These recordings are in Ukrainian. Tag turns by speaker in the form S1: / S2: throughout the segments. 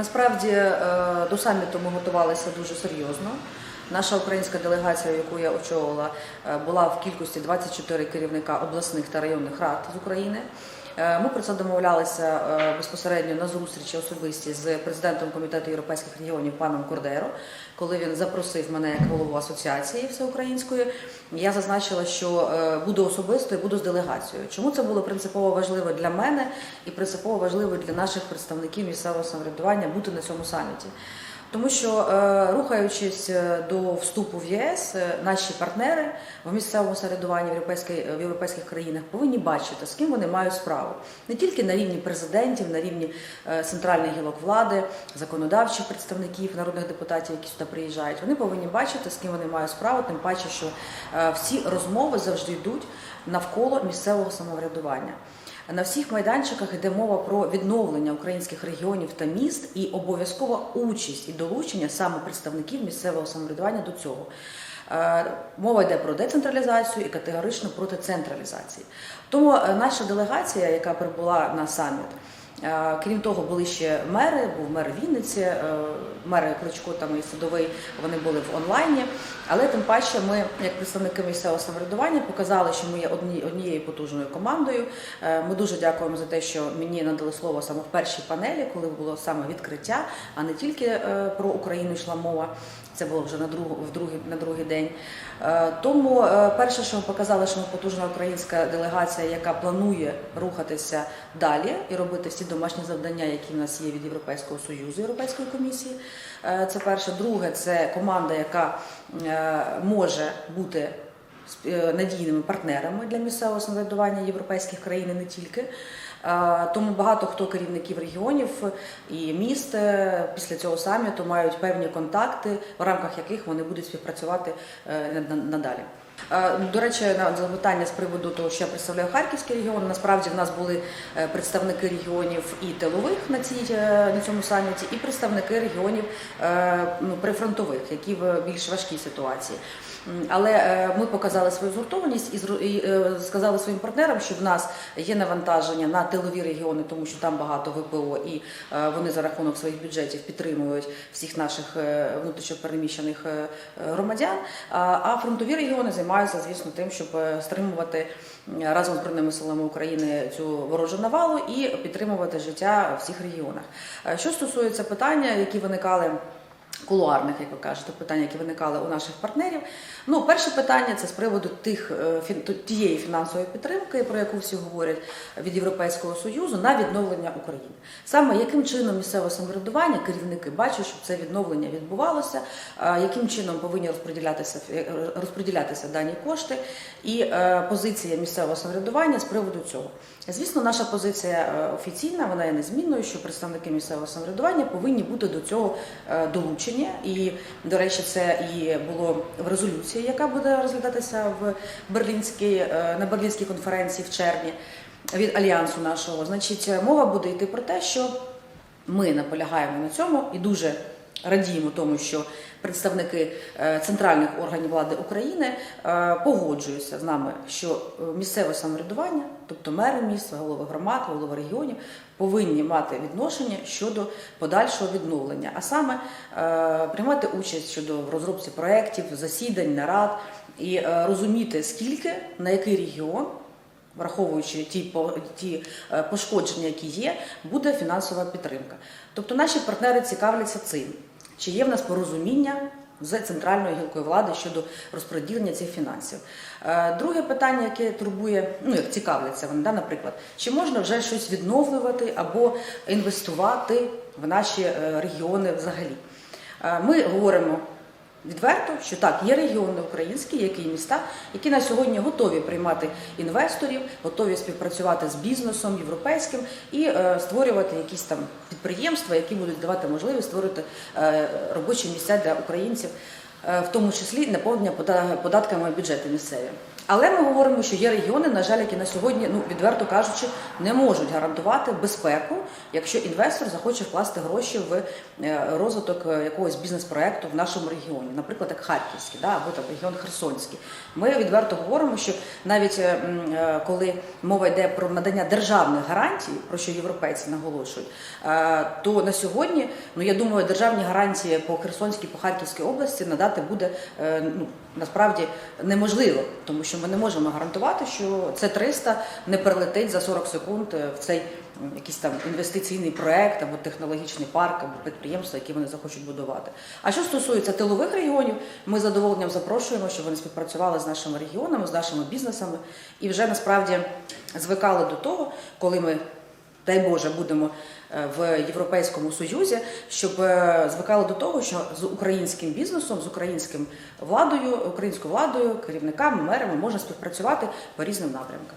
S1: Насправді е, до саміту ми готувалися дуже серйозно. Наша українська делегація, яку я очолила, е, була в кількості 24 керівника обласних та районних рад з України. Е, Ми про це домовлялися е, безпосередньо на зустрічі особисті з президентом комітету європейських регіонів паном Кордеро, коли він запросив мене як голову асоціації всеукраїнської. Я зазначила, що е, буду особисто і буду з делегацією. Чому це було принципово важливо для мене і принципово важливо для наших представників місцевого самоврядування бути на цьому саміті? Тому що е, рухаючись е, до вступу в ЄС, е, наші партнери в місцевому самоврядуванні в, європейській- в європейських країнах повинні бачити, з ким вони мають справу не тільки на рівні президентів, на рівні центральних гілок влади, законодавчих представників, народних депутатів, які сюди приїжджають. Вони повинні бачити, з ким вони мають справу, тим паче, що всі розмови завжди йдуть навколо місцевого самоврядування. На всіх майданчиках йде мова про відновлення українських регіонів та міст і обов'язкова участь і долучення саме представників місцевого самоврядування до цього. Е, Мова йде про децентралізацію і категорично проти централізації. Тому е, наша делегація, яка прибула на саміт, крім того, були ще мери, був мер Вінниці, е, мери Кличко там і Садовий, вони були в онлайні. Але тим паче ми, як представники місцевого самоврядування, показали, що ми є одні, однією потужною командою. Е, Ми дуже дякуємо за те, що мені надали слово саме в першій панелі, коли було саме відкриття, а не тільки е, про Україну йшла мова. Це було вже на другу в другий на другий день. Е, Тому е, перше, що ми показали, що ми потужна українська делегація, яка планує рухатися далі і робити всі домашні завдання, які в нас є від Європейського союзу, Європейської комісії. Е, Це перше. Друге, це команда, яка може бути надійними партнерами для місцевого самоврядування європейських країн і не тільки. Е, Тому багато хто керівників регіонів і міст е, після цього саміту мають певні контакти, в рамках яких вони будуть співпрацювати е, на- на- надалі. До речі, на запитання з приводу того, що я представляю Харківський регіон. Насправді в нас були представники регіонів і тилових на цій на цьому саміті, і представники регіонів ну, прифронтових, які в більш важкій ситуації. Але е, ми показали свою згуртованість і е, сказали своїм партнерам, що в нас є навантаження на тилові регіони, тому що там багато ВПО, і е, вони за рахунок своїх бюджетів підтримують всіх наших внутрішньопереміщених громадян. А фронтові регіони займаються, звісно, тим, щоб стримувати разом з збройними силами України цю ворожу навалу і підтримувати життя в всіх регіонах. Що стосується питання, які виникали. Кулуарних, як ви кажете, питання, які виникали у наших партнерів. Ну, перше питання це з приводу тих е, тієї фінансової підтримки, про яку всі говорять від Європейського союзу на відновлення України. Саме яким чином місцеве самоврядування керівники бачать, щоб це відновлення відбувалося, е, яким чином повинні розподілятися е, розподілятися дані кошти, і позиція місцевого самоврядування з приводу цього. Звісно, наша позиція офіційна, вона є незмінною, що представники місцевого самоврядування повинні бути до цього е, долучені. І, до речі, це і було в резолюції, яка буде розглядатися в Берлінській е, на Берлінській конференції в червні від альянсу нашого. Значить, мова буде йти про те, що ми наполягаємо на цьому і дуже радіємо тому, що представники е, центральних органів влади України е, погоджуються з нами, що е, місцеве самоврядування, тобто мери міст, голови громад, голови регіонів, повинні мати відношення щодо подальшого відновлення, а саме приймати участь щодо розробці проєктів, засідань, нарад і розуміти, скільки на який регіон враховуючи ті, ті пошкодження, які є, буде фінансова підтримка. Тобто наші партнери цікавляться цим, чи є в нас порозуміння з центральною гілкою влади щодо розподілення цих фінансів. Е, Друге питання, яке турбує, ну як цікавляться вони, да, наприклад, чи можна вже щось відновлювати або інвестувати в наші е, регіони взагалі? Е, Ми говоримо Відверто, що так, є регіони українські, які міста, які на сьогодні готові приймати інвесторів, готові співпрацювати з бізнесом європейським і е, створювати якісь там підприємства, які будуть давати можливість створити е, робочі місця для українців. Е, в тому числі наповнення податками бюджети місцеві. Але ми говоримо, що є регіони, на жаль, які на сьогодні, ну відверто кажучи, не можуть гарантувати безпеку, якщо інвестор захоче вкласти гроші в е, розвиток е, якогось бізнес-проекту в нашому регіоні, наприклад, як Харківський, да, або там регіон Херсонський. Ми відверто говоримо, що навіть коли мова йде про надання державних гарантій, про що європейці наголошують, то на сьогодні, ну я думаю, державні гарантії по Херсонській, по Харківській області надати буде е, ну, насправді неможливо, тому що ми не можемо гарантувати, що це 300 не перелетить за 40 секунд е, в цей якийсь там інвестиційний проект або технологічний парк, або підприємство, яке вони захочуть будувати. А що стосується тилових регіонів, ми з задоволенням запрошуємо, щоб вони співпрацювали з нашими регіонами, з нашими бізнесами і вже насправді звикали до того, коли ми. Дай Боже, будемо в Європейському Союзі, щоб е, звикали до того, що з українським бізнесом, з українським владою, українською владою, керівниками, мерами можна співпрацювати по різним напрямкам.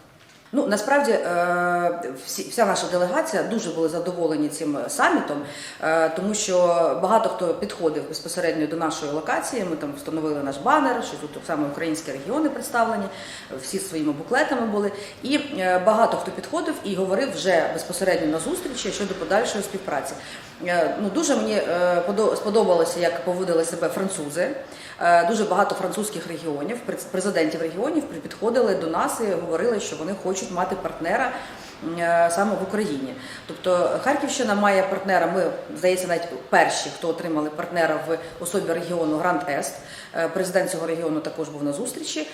S1: Ну насправді е, вся наша делегація дуже були задоволені цим самітом, е, тому що багато хто підходив безпосередньо до нашої локації. Ми там встановили наш банер, що тут саме українські регіони представлені, всі своїми буклетами були. І е, багато хто підходив і говорив вже безпосередньо на зустрічі щодо подальшої співпраці. Ну дуже мені сподобалося, як поводили себе французи. Дуже багато французьких регіонів, през- президентів регіонів підходили до нас і говорили, що вони хочуть мати партнера е, саме в Україні. Тобто Харківщина має партнера. Ми здається, навіть перші, хто отримали партнера в особі регіону Гранд Ест. Е, Президент цього регіону також був на зустрічі,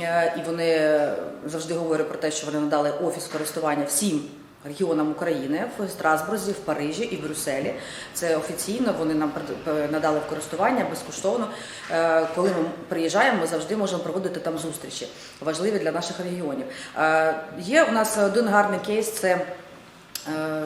S1: е, і вони завжди говорять про те, що вони надали офіс користування всім регіонам України в Страсбурзі, в Парижі і в Брюсселі. Це офіційно вони нам пред- надали в користування безкоштовно. Е, Коли ми приїжджаємо, ми завжди можемо проводити там зустрічі, важливі для наших регіонів. Е, Є у нас один гарний кейс. Це е,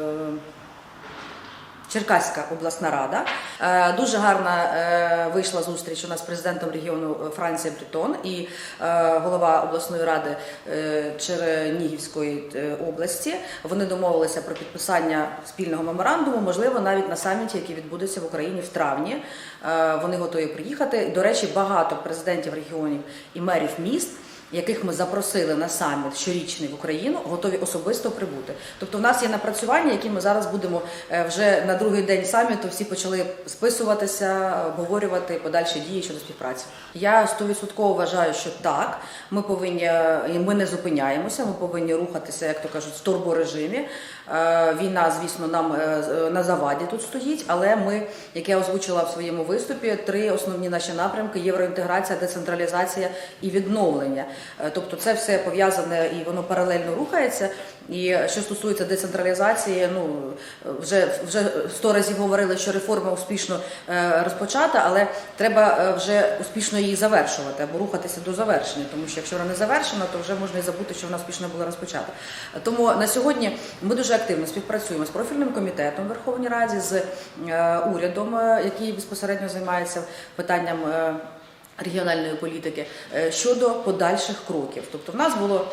S1: Черкаська обласна рада. Е, Дуже гарна е, вийшла зустріч у нас з президентом регіону Франція Бретон і е, голова обласної ради е, Чернігівської е, області. Вони домовилися про підписання спільного меморандуму, можливо, навіть на саміті, який відбудеться в Україні в травні. Е, Вони готові приїхати. До речі, багато президентів регіонів і мерів міст яких ми запросили на саміт щорічний в Україну, готові особисто прибути. Тобто, в нас є напрацювання, які ми зараз будемо е, вже на другий день саміту. Всі почали списуватися, обговорювати подальші дії щодо співпраці. Я стовідсотково вважаю, що так. Ми повинні і ми не зупиняємося. Ми повинні рухатися, як то кажуть, в турборежимі. Е, Війна, звісно, нам е, на заваді тут стоїть, але ми, як я озвучила в своєму виступі, три основні наші напрямки: євроінтеграція, децентралізація і відновлення. Е, Тобто, це все пов'язане і воно паралельно рухається. І що стосується децентралізації, ну вже вже сто разів говорили, що реформа успішно е, розпочата, але треба е, вже успішно її завершувати або рухатися до завершення, тому що якщо вона не завершена, то вже можна і забути, що вона успішно була розпочата. Тому на сьогодні ми дуже активно співпрацюємо з профільним комітетом Верховній Раді, з е, урядом, який безпосередньо займається питанням. Регіональної політики щодо подальших кроків. Тобто, в нас було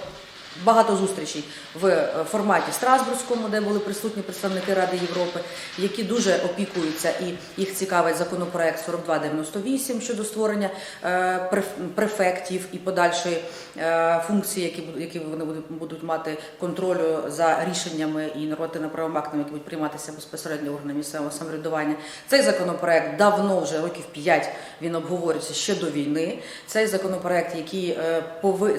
S1: багато зустрічей в е, форматі Страсбурзькому, де були присутні представники Ради Європи, які дуже опікуються і їх цікавить законопроект 4298 щодо створення е, префектів і подальшої е, функції, які вони будуть- мати контролю за рішеннями і нормативно-правовими актами, які будуть прийматися безпосередньо органами місцевого самоврядування. Цей законопроект давно вже років 5 він обговорюється ще до війни. Цей законопроект, який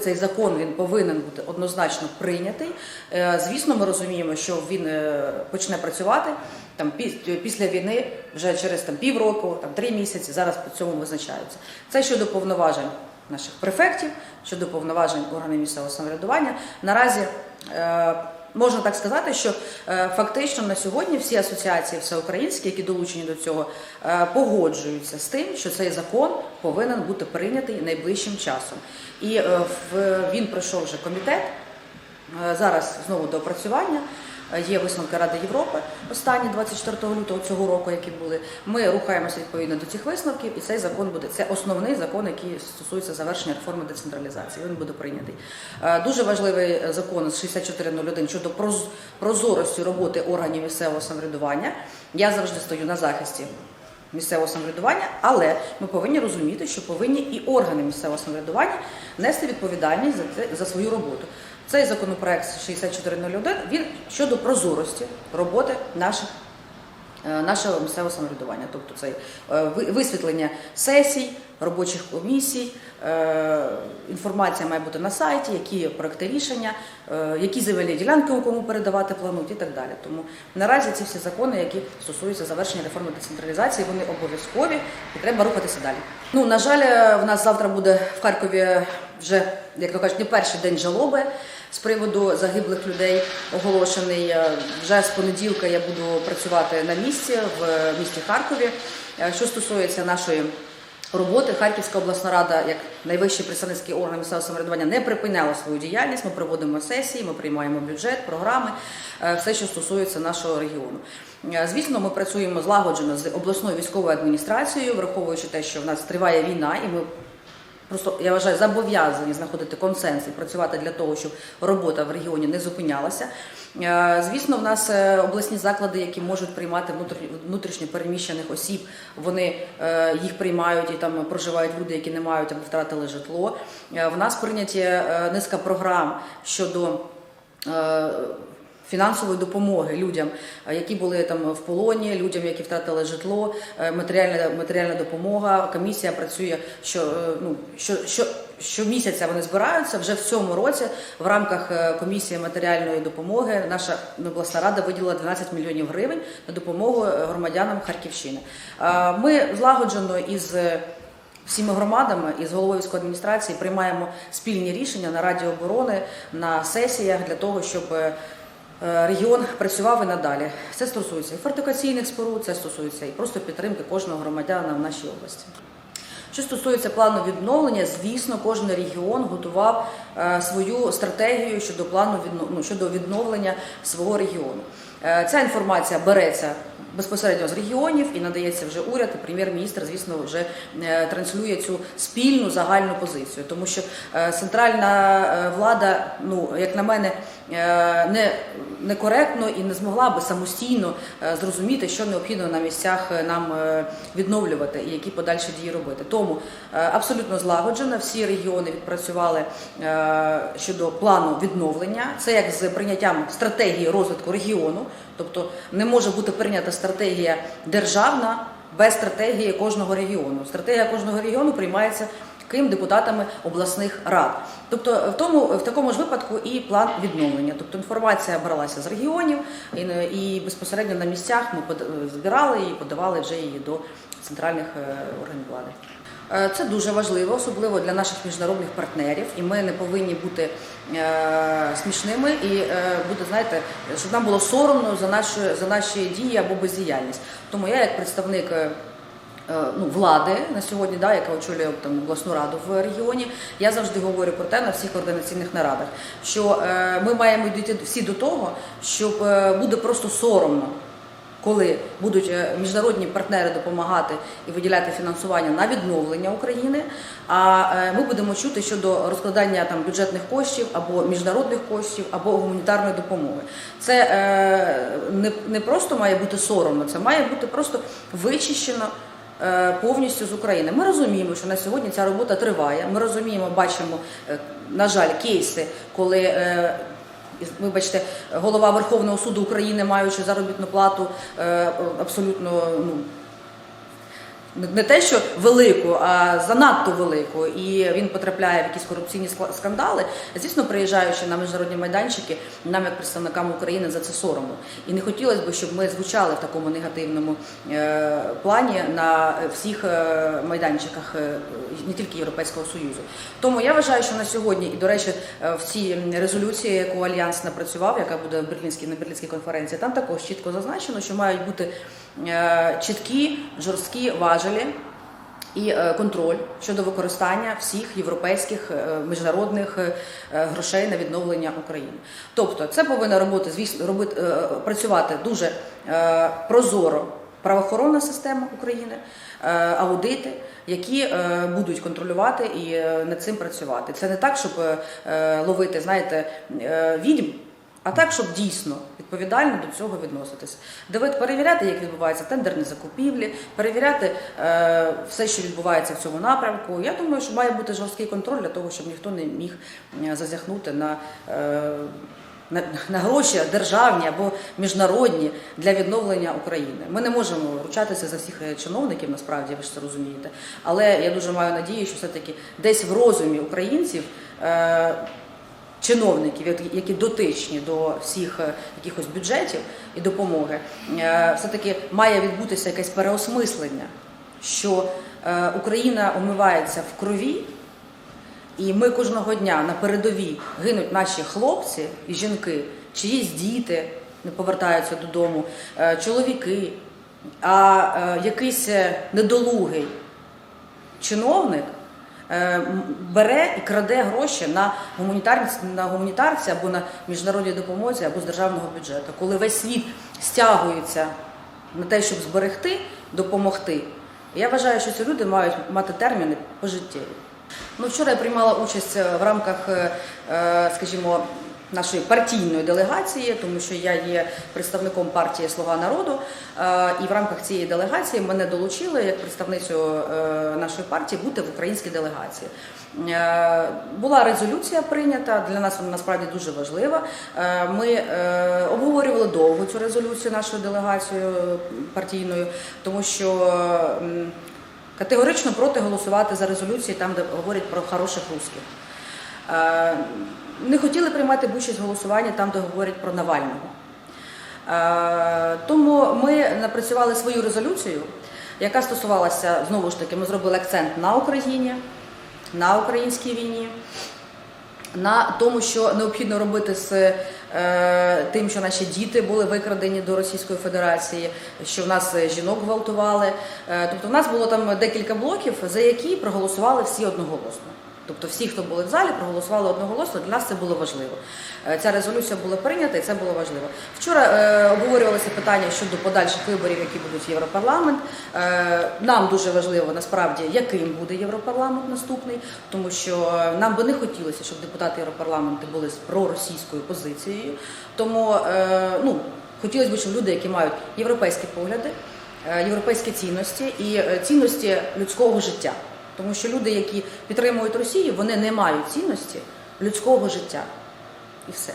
S1: цей закон він повинен бути однозначно прийнятий. Е, Звісно, ми розуміємо, що він е, почне працювати там після війни, вже через там півроку, там три місяці. Зараз по цьому визначаються. Це щодо повноважень наших префектів, щодо повноважень органів місцевого самоврядування. Наразі е, можна так сказати, що е, фактично на сьогодні всі асоціації всеукраїнські, які долучені до цього, е, погоджуються з тим, що цей закон повинен бути прийнятий найближчим часом. І е, в, він пройшов вже комітет. Зараз знову до опрацювання. Е, Є висновки Ради Європи останні 24 лютого цього року, які були. Ми рухаємося відповідно до цих висновків, і цей закон буде це основний закон, який стосується завершення реформи децентралізації. Він буде прийнятий. Е, Дуже важливий закон з 6401 щодо проз- прозорості роботи органів місцевого самоврядування. Я завжди стою на захисті місцевого самоврядування, але ми повинні розуміти, що повинні і органи місцевого самоврядування нести відповідальність за це за свою роботу. Цей законопроект 6401 він щодо прозорості роботи наших е, нашого місцевого самоврядування, тобто це е, висвітлення сесій, робочих комісій, е, інформація має бути на сайті, які проекти рішення, які земельні ділянки у кому передавати планують і так далі. Тому наразі ці всі закони, які стосуються завершення реформи децентралізації, вони обов'язкові і треба рухатися далі. Ну на жаль, в нас завтра буде в Харкові вже як то кажуть, не перший день жалоби з приводу загиблих людей оголошений. Е, Вже з понеділка я буду працювати на місці в місті Харкові. Е, Що стосується нашої роботи, Харківська обласна рада, як найвищий представницький орган місцевого самоврядування, не припиняла свою діяльність. Ми проводимо сесії, ми приймаємо бюджет, програми, е, все, що стосується нашого регіону. Е, Звісно, ми працюємо злагоджено з обласною військовою адміністрацією, враховуючи те, що в нас триває війна, і ми Просто я вважаю, зобов'язані знаходити консенсус і працювати для того, щоб робота в регіоні не зупинялася. Е, Звісно, в нас е, обласні заклади, які можуть приймати внутрі- внутрішньо переміщених осіб, вони е, їх приймають і там проживають люди, які не мають або втратили житло. В нас прийняті низка програм щодо. Фінансової допомоги людям, е, які були там в полоні, людям, які втратили житло, е, матеріальна матеріальна допомога. Комісія працює що е, ну що, що щомісяця вони збираються. Вже в цьому році в рамках комісії матеріальної допомоги наша обласна рада виділила 12 мільйонів гривень на допомогу громадянам Харківщини. Ми злагоджено із всіми громадами і з головою військової адміністрації приймаємо спільні рішення на Раді оборони на сесіях для того, щоб регіон працював і надалі. Це стосується і фортикаційних споруд, це стосується і просто підтримки кожного громадяна в нашій області. Що стосується плану відновлення, звісно, кожен регіон готував е, свою стратегію щодо плану ну, щодо відновлення свого регіону. Е, Ця інформація береться безпосередньо з регіонів і надається вже уряд. І прем'єр-міністр, звісно, вже е, транслює цю спільну загальну позицію, тому що е, центральна е, влада, ну як на мене, не некоректно і не змогла би самостійно зрозуміти, що необхідно на місцях нам відновлювати і які подальші дії робити. Тому абсолютно злагоджено всі регіони відпрацювали щодо плану відновлення. Це як з прийняттям стратегії розвитку регіону, тобто не може бути прийнята стратегія державна без стратегії кожного регіону. Стратегія кожного регіону приймається ким депутатами обласних рад. Тобто в тому в такому ж випадку і план відновлення. Тобто інформація бралася з регіонів і, і безпосередньо на місцях ми под- збирали і подавали вже її до центральних е, органів влади. Е, Це дуже важливо, особливо для наших міжнародних партнерів, і ми не повинні бути е, смішними і е, бути, знаєте, щоб нам було соромно за наші, за наші дії або бездіяльність. Тому я, як представник ну, влади на сьогодні, да, яка очолює там обласну раду в регіоні, я завжди говорю про те на всіх координаційних нарадах, що ми маємо дійти всі до того, щоб буде просто соромно. Коли будуть е, міжнародні партнери допомагати і виділяти фінансування на відновлення України, а е, ми будемо чути щодо розкладання там бюджетних коштів або міжнародних коштів, або гуманітарної допомоги. Це е, не, не просто має бути соромно, це має бути просто вичищено повністю з України. Ми розуміємо, що на сьогодні ця робота триває. Ми розуміємо, бачимо, на жаль, кейси, коли. Вибачте, голова Верховного суду України, маючи заробітну плату е, абсолютно ну, не- те, що велику, а занадто велику, і він потрапляє в якісь корупційні скандали. Звісно, приїжджаючи на міжнародні майданчики, нам, як представникам України, за це соромно. І не хотілося б, щоб ми звучали в такому негативному е, плані на всіх е, майданчиках, е, не тільки Європейського Союзу. Тому я вважаю, що на сьогодні, і до речі, в цій резолюції, яку альянс напрацював, яка буде в Берлінській на Берлінській конференції, там також чітко зазначено, що мають бути чіткі, жорсткі важелі і е, контроль щодо використання всіх європейських е, міжнародних е, е, грошей на відновлення України. Тобто, це повинна роботи, звісно, робити е, працювати дуже е, прозоро. Правоохоронна система України, е, аудити, які е, будуть контролювати і е, над цим працювати. Це не так, щоб е, ловити, знаєте, е, відьм А так, щоб дійсно відповідально до цього відноситись. Дивити, перевіряти, як відбуваються тендерні закупівлі, перевіряти е, все, що відбувається в цьому напрямку. Я думаю, що має бути жорсткий контроль для того, щоб ніхто не міг зазяхнути на. Е, на, на гроші державні або міжнародні для відновлення України. Ми не можемо ручатися за всіх е, чиновників, насправді ви ж це розумієте. Але я дуже маю надію, що все-таки десь в розумі українців. Е, чиновників, які- дотичні до всіх е, якихось бюджетів і допомоги, е, все-таки має відбутися якесь переосмислення, що е, Україна омивається в крові, і ми кожного дня на передовій гинуть наші хлопці і жінки, чиїсь діти не повертаються додому, чоловіки, а якийсь недолугий чиновник бере і краде гроші на гуманітарці, на гуманітарці або на міжнародній допомозі, або з державного бюджету, коли весь світ стягується на те, щоб зберегти, допомогти. Я вважаю, що ці люди мають мати терміни пожиттєві. Ну, вчора я приймала участь е, в рамках, е, е, скажімо, нашої партійної делегації, тому що я є представником партії Слуга народу. е, І в рамках цієї делегації мене долучили як представницю е, нашої партії бути в українській делегації. Е, Була резолюція прийнята. Для нас вона насправді дуже важлива. Ми обговорювали довго цю резолюцію нашою делегацією партійною, тому що. Категорично проти голосувати за резолюції там, де говорять про хороших русських. Не хотіли приймати участь в голосуванні там, де говорять про Навального. Е, Тому ми напрацювали свою резолюцію, яка стосувалася знову ж таки, ми зробили акцент на Україні, на українській війні, на тому, що необхідно робити з е, тим, що наші діти були викрадені до Російської Федерації, що в нас е, жінок гвалтували. Тобто, в нас було там декілька блоків, за які проголосували всі одноголосно. Тобто, всі, хто були в залі, проголосували одноголосно. Для нас це було важливо. Е, Ця резолюція була прийнята, і це було важливо. Вчора е, обговорювалися питання щодо подальших виборів, які будуть в Європарламент. Е, нам дуже важливо насправді, яким буде Європарламент наступний, тому що е, нам би не хотілося, щоб депутати Європарламенту були з проросійською позицією. Тому е, ну, хотілося б, щоб люди, які мають європейські погляди, е, європейські цінності і е, цінності людського життя. Тому що люди, які підтримують Росію, вони не мають цінності людського життя. І все.